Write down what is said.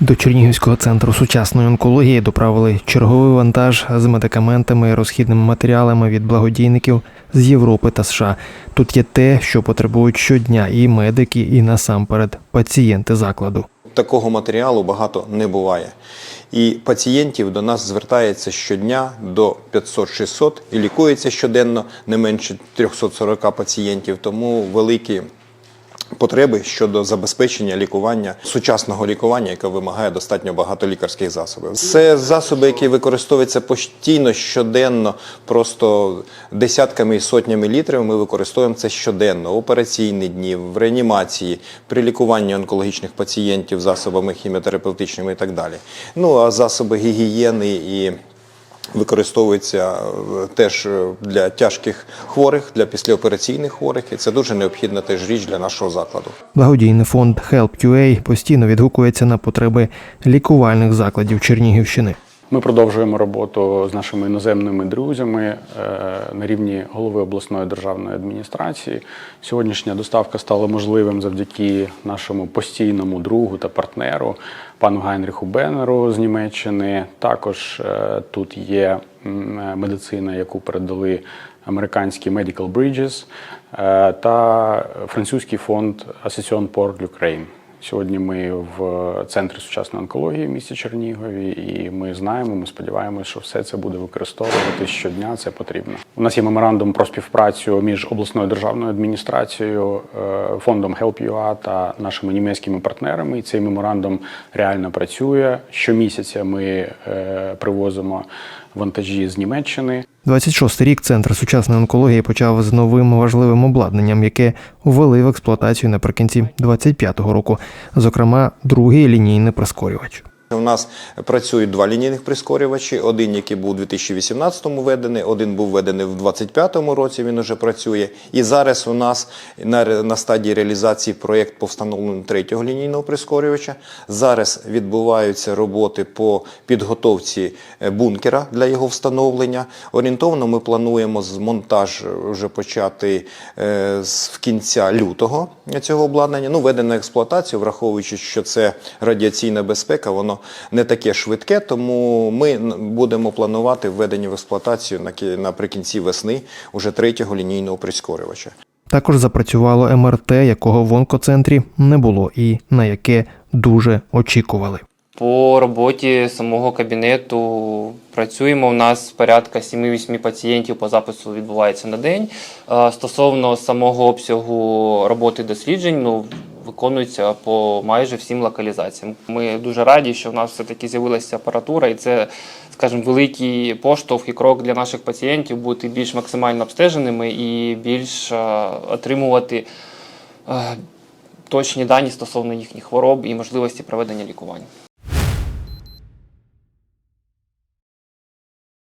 До Чернігівського центру сучасної онкології доправили черговий вантаж з медикаментами і розхідними матеріалами від благодійників з Європи та США. Тут є те, що потребують щодня і медики, і насамперед пацієнти закладу. Такого матеріалу багато не буває. І пацієнтів до нас звертається щодня до 500-600 і лікується щоденно не менше 340 пацієнтів. Тому великі потреби щодо забезпечення лікування сучасного лікування, яке вимагає достатньо багато лікарських засобів. Це засоби, які використовуються постійно, щоденно, просто десятками і сотнями літрів. Ми використовуємо це щоденно, в операційні дні, в реанімації, при лікуванні онкологічних пацієнтів засобами хіміотерапевтичними і так далі. Ну а засоби гігієни і використовується е, теж е, для тяжких хворих, для післяопераційних хворих, і це дуже необхідна теж річ для нашого закладу. Благодійний фонд HelpUA постійно відгукується на потреби лікувальних закладів Чернігівщини. Ми продовжуємо роботу з нашими іноземними друзями е, на рівні голови обласної державної адміністрації. Сьогоднішня доставка стала можливим завдяки нашому постійному другу та партнеру, пану Гайнріху Беннеру з Німеччини. Також е, тут є е, медицина, яку передали американські Medical Bridges та французький фонд Association Port Ukraine. Сьогодні ми в центрі сучасної онкології в місті Чернігові, і ми знаємо, ми сподіваємося, що все це буде використовувати щодня. Це потрібно. У нас є меморандум про співпрацю між обласною державною адміністрацією, е, фондом HelpUA та нашими німецькими партнерами. І цей меморандум реально працює. Щомісяця ми е, привозимо вантажі з Німеччини. 26-й рік центр сучасної онкології почав з новим важливим обладнанням, яке ввели в експлуатацію наприкінці 25-го року, зокрема, другий лінійний прискорювач. У нас працюють два лінійних прискорювачі. Один, який був у 2018-му введений, один був введений в 2025 році. Він уже працює. І зараз у нас на, на стадії реалізації проєкт по встановленню третього лінійного прискорювача. Зараз відбуваються роботи по підготовці е, бункера для його встановлення. Орієнтовно ми плануємо з монтаж вже почати е, з в кінця лютого цього обладнання. Ну, введено експлуатацію, враховуючи, що це радіаційна безпека, воно не таке швидке, тому ми будемо планувати введення в експлуатацію на кі- наприкінці весни уже третього лінійного прискорювача. Також запрацювало МРТ, якого в онкоцентрі не було, і на яке дуже очікували. По роботі самого кабінету працюємо. У нас порядка 7-8 пацієнтів по запису відбувається на день. Е, Стосовно самого обсягу роботи досліджень, ну виконується по майже всім локалізаціям. Ми дуже раді, що в нас все-таки з'явилася апаратура, і це, скажімо, великий поштовх і крок для наших пацієнтів бути більш максимально обстеженими і більш е, отримувати. е, Точні дані стосовно їхніх хвороб і можливості проведення лікування.